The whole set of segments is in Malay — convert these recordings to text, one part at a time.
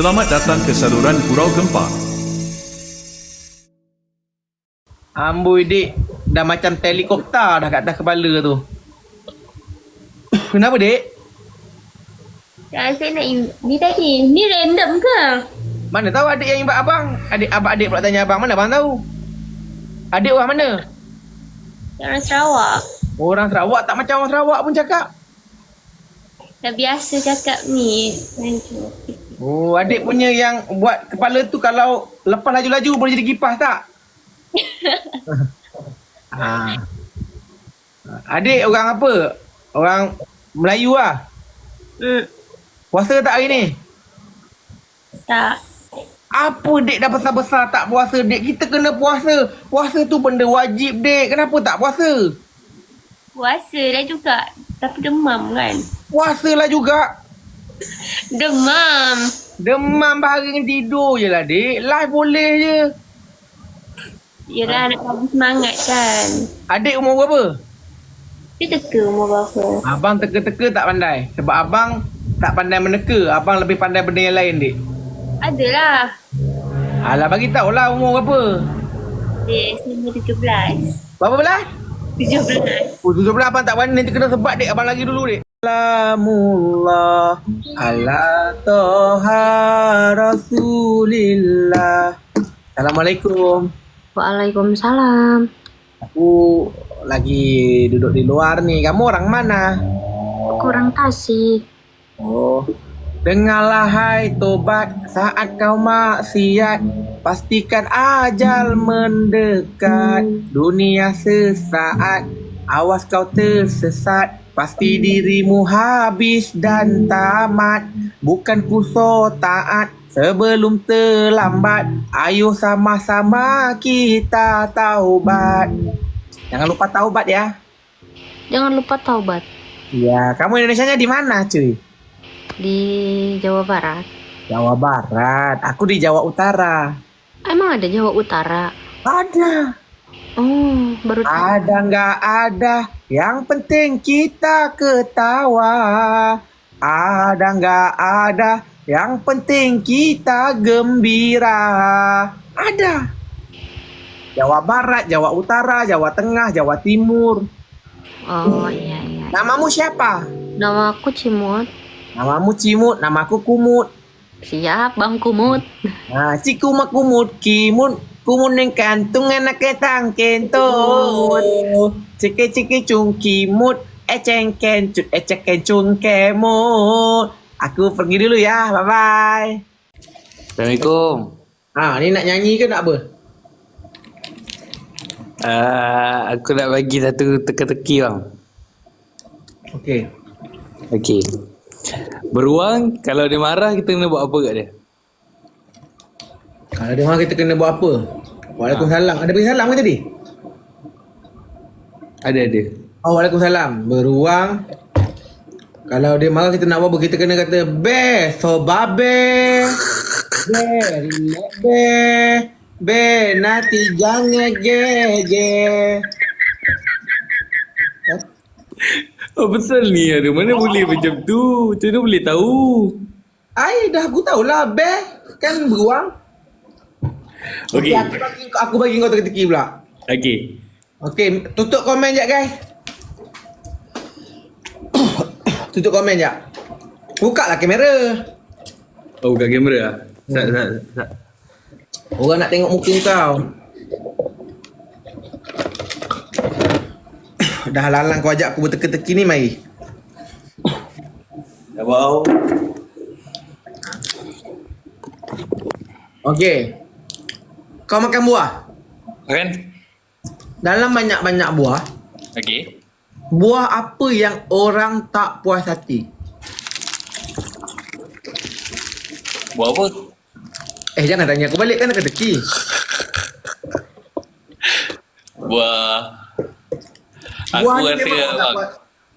Selamat datang ke saluran Gurau Gempa. Amboi dik Dah macam helikopter dah kat atas kepala tu Kenapa dik? Ya, saya nak ni tadi. Ni random ke? Mana tahu adik yang invite abang Adik abang adik pula tanya abang Mana abang tahu? Adik orang mana? Orang Sarawak. Orang Sarawak tak macam orang Sarawak pun cakap Dah biasa cakap ni. Thank you. Oh adik punya yang buat kepala tu Kalau lepas laju-laju boleh jadi kipas tak? ha. Adik orang apa? Orang Melayu lah Hmm, Puasa tak hari ni? tak. Apa dek dah besar-besar tak puasa dek? Kita kena puasa. Puasa tu benda wajib dek. Kenapa tak puasa? Puasa dah juga. Tapi demam kan? Puasalah juga. Demam. Demam bahagian tidur je lah dek. Live boleh je. Yelah nak bagi semangat kan. Adik umur berapa? Dia teka umur berapa. Abang teka-teka tak pandai. Sebab abang tak pandai meneka. Abang lebih pandai benda yang lain dek. Adalah. Alah bagi tahu lah umur berapa. Dia umur 17. Berapa belas? 17. Oh, 17 abang tak berani nanti kena sebat dek. Abang lagi dulu dek. Salamullah ala toha rasulillah. Assalamualaikum. Waalaikumsalam. Aku lagi duduk di luar nih. Kamu orang mana? Kurang kasih. Oh. Dengarlah hai tobat saat kau maksiat Pastikan ajal mendekat Dunia sesaat Awas kau tersesat Pasti dirimu habis dan tamat Bukan kuso taat Sebelum terlambat Ayo sama-sama kita taubat Jangan lupa taubat ya Jangan lupa taubat Ya, kamu Indonesianya di mana cuy? di Jawa Barat. Jawa Barat. Aku di Jawa Utara. Emang ada Jawa Utara? Ada. Oh, baru tahu. Ada nggak ada. Yang penting kita ketawa. Ada nggak ada. Yang penting kita gembira. Ada. Jawa Barat, Jawa Utara, Jawa Tengah, Jawa Timur. Oh iya iya. Namamu siapa? Nama aku Cimut. Namamu Cimut, namaku Kumut. Siap Bang Kumut. Nah, si kumut kumut kimut kumut neng kantung anak ketang kentut. Cike cike cung kimut eceng kencut ecek kencung kemut. Aku pergi dulu ya, bye bye. Assalamualaikum. Ah, ni nak nyanyi ke nak apa? Uh, aku nak bagi satu teka-teki bang. Okey. Okey. Beruang kalau dia marah kita kena buat apa kat dia? Kalau dia marah kita kena buat apa? Waalaikumsalam. Ada bagi salam ke tadi? Ada ada. Oh, Waalaikumsalam. Beruang. Kalau dia marah kita nak buat apa? Kita kena kata Be, so babe. Be, be. Be, nanti jangan ge ge. Oh betul ni ada. Mana boleh macam tu? Macam mana boleh tahu? Ai, dah aku tahulah Be. Kan beruang. Okey. Aku bagi, aku bagi kau teka-teki pula. Okey. Okey, tutup komen jap guys. tutup komen jap. Buka lah kamera. Oh buka kamera ah. Sat sat sat. Orang nak tengok muka kau. Dah lalang kau ajak aku berteka-teki ni mari. Dah bau. Okey. Kau makan buah. Kan? Dalam banyak-banyak buah, Okey. buah apa yang orang tak puas hati? Buat apa? Eh jangan tanya aku balik kan teka-teki. Buat Aku Buah ni rasa memang orang tak puas.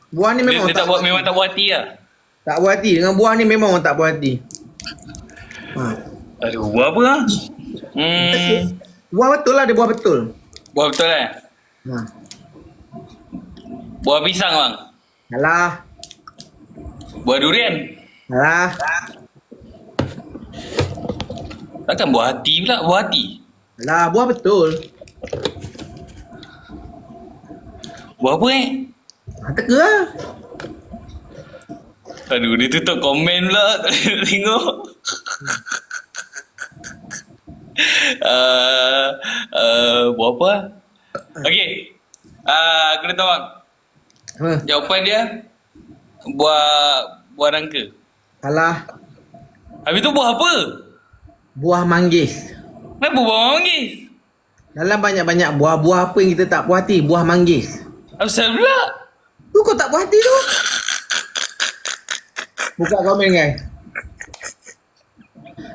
Buah ni Dia, memang dia orang tak buat puas memang hati. tak buat hati lah. Tak puas hati. Dengan buah ni memang orang tak puas hati. Ha. Aduh, buah apa lah? Hmm, Buah betul lah dia buah betul. buah betul eh? Ha. Buah pisang bang. Alah. Buah durian. Alah. Takkan buah hati pula, buah hati. Lah, buah betul. Buah apa eh? Ha, teka lah. Aduh, dia tutup komen pula. Tak tengok. uh, uh, buah apa? Okay. Uh, aku dah tahu bang. Ha, Jawapan dia, buah buah nangka. salah. Habis tu buah apa? Buah manggis. Kenapa buah manggis? Dalam banyak-banyak buah, buah apa yang kita tak puas hati? Buah manggis. Asal pula? Tu kau tak puas hati tu. Buka komen guys.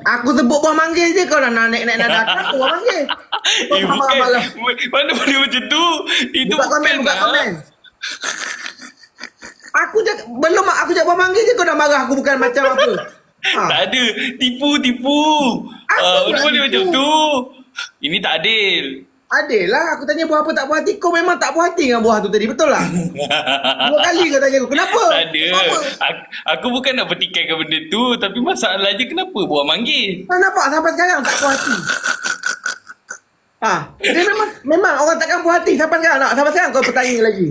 Aku sebut buah manggis je kau dah nak naik-naik naik aku buah manggis. Kau Eh, bukan. malah. Mana boleh macam tu? Itu Buka komen, buka lah. komen. Aku je belum aku cakap buah manggis je kau dah marah aku bukan macam apa. Ha. Tak ada. Tipu, tipu. Pula mana boleh macam tu? Ini tak adil. Adik lah aku tanya buah apa tak puas hati Kau memang tak puas hati dengan buah tu tadi Betul lah Dua kali kau tanya aku Kenapa? Tak ada. Kenapa? Aku, aku bukan nak pertikaikan benda tu. Tapi masalahnya kenapa buah manggis? Kau nampak sampai sekarang tak puas hati Ha, dia memang memang orang takkan puas hati sampai sekarang nak sampai sekarang kau bertanya lagi.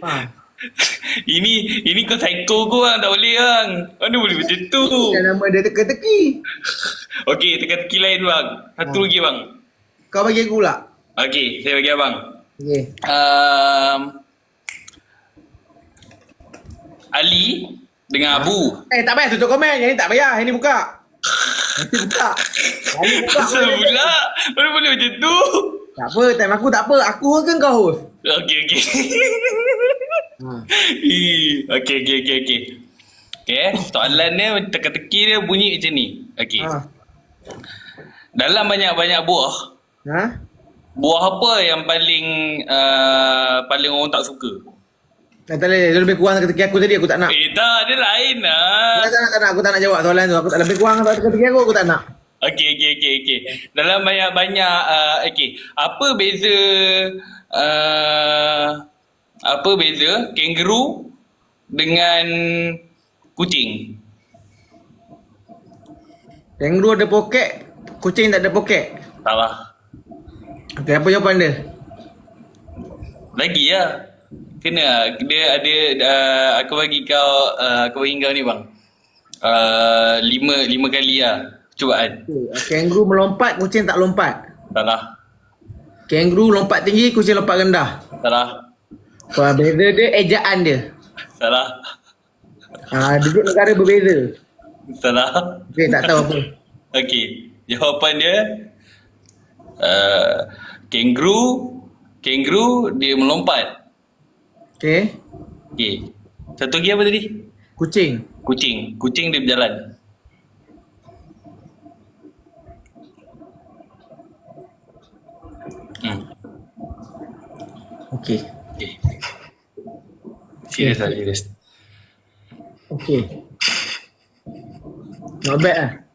Ha. Ini ini kau psycho kau bang. Tak boleh bang. Mana boleh macam tu? Nama dia teka-teki. Okey, teka-teki lain bang. Satu Ha. lagi bang. Kau bagi aku pula. Okey, saya bagi abang. Okey. Um, Ali dengan Abu. Eh tak payah tutup komen. Yang ni tak payah. Yang ni buka. Nanti buka. Asal pula? Mana boleh macam tu? Tak apa. Time aku tak apa. Aku host kan kau host. Okey, okey. Ha. Okey, okey, okey, okey. Okey, soalan dia teka-teki dia bunyi macam ni. Okey. Ha. Dalam banyak-banyak buah, Ha? buah apa yang paling uh, paling orang tak suka? Eh, tak boleh. Dia lebih kurang teka-teki aku tadi. Aku tak nak. Eh, tak, dia lain lah. Tak, tak nak, tak nak. Aku tak nak jawab soalan tu. Aku tak lebih kurang teka-teki aku. Aku tak nak. Okey, okey, okey, okey. Dalam banyak-banyak, uh, okey. Apa beza, uh, apa beza kangaroo dengan kucing? Kangaroo ada poket. Kucing tak ada poket. Salah. Okey, apa jawapan dia? Lagi lah. Kena dia ada uh, aku bagi kau uh, aku bagi kau ni bang. Uh, lima lima kali lah cubaan. Okay. Kangaroo melompat, kucing tak lompat. Salah. Kangaroo lompat tinggi, kucing lompat rendah. Salah. Wah, beza dia ejaan dia. Salah. Ha, duduk negara berbeza. Salah. Okey, tak tahu apa. Okey. Jawapan dia uh, kangaroo kangaroo dia melompat. Okey. Okey. Satu lagi apa tadi? Kucing. Kucing. Kucing dia berjalan. Hmm. Okey. Okay. Serius lah, serius. Okey. Not bad lah.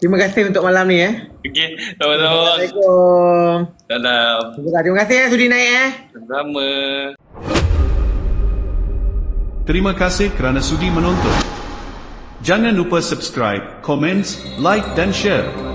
Terima kasih untuk malam ni eh. Okay, sama-sama. Assalamualaikum. Salam. Terima kasih, terima kasih eh sudi naik eh. Sama. Terima kasih kerana sudi menonton. Jangan lupa subscribe, komen, like dan share.